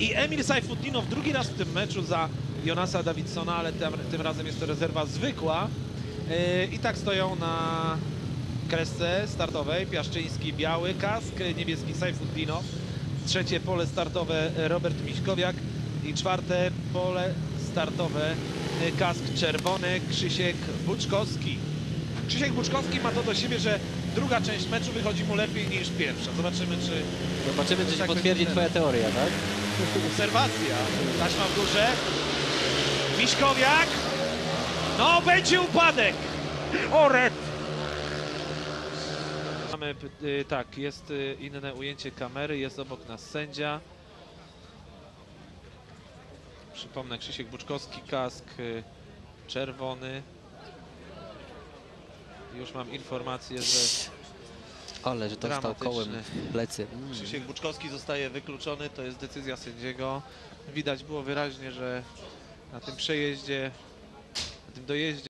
I Emil Sajfutdinow drugi raz w tym meczu za Jonasa Davidsona, ale tym, tym razem jest to rezerwa zwykła. Yy, I tak stoją na kresce startowej. Piaszczyński biały kask, niebieski Sajfutdinow. Trzecie pole startowe Robert Miśkowiak i czwarte pole startowe kask czerwony Krzysiek Buczkowski. Krzysiek Buczkowski ma to do siebie, że druga część meczu wychodzi mu lepiej niż pierwsza. Zobaczymy, czy Zobaczymy, czy się Tak potwierdzi twoja teoria, tak? Obserwacja. Taśma w górze. Miśkowiak. No, będzie upadek. Oret. Mamy, y, tak, jest y, inne ujęcie kamery, jest obok nas sędzia. Przypomnę, Krzysiek Buczkowski, kask y, czerwony. Już mam informację, że Ale, że to stał Dramatyczny. kołem plecy. Mm. Krzysiek Buczkowski zostaje wykluczony, to jest decyzja sędziego. Widać było wyraźnie, że na tym przejeździe, na tym dojeździe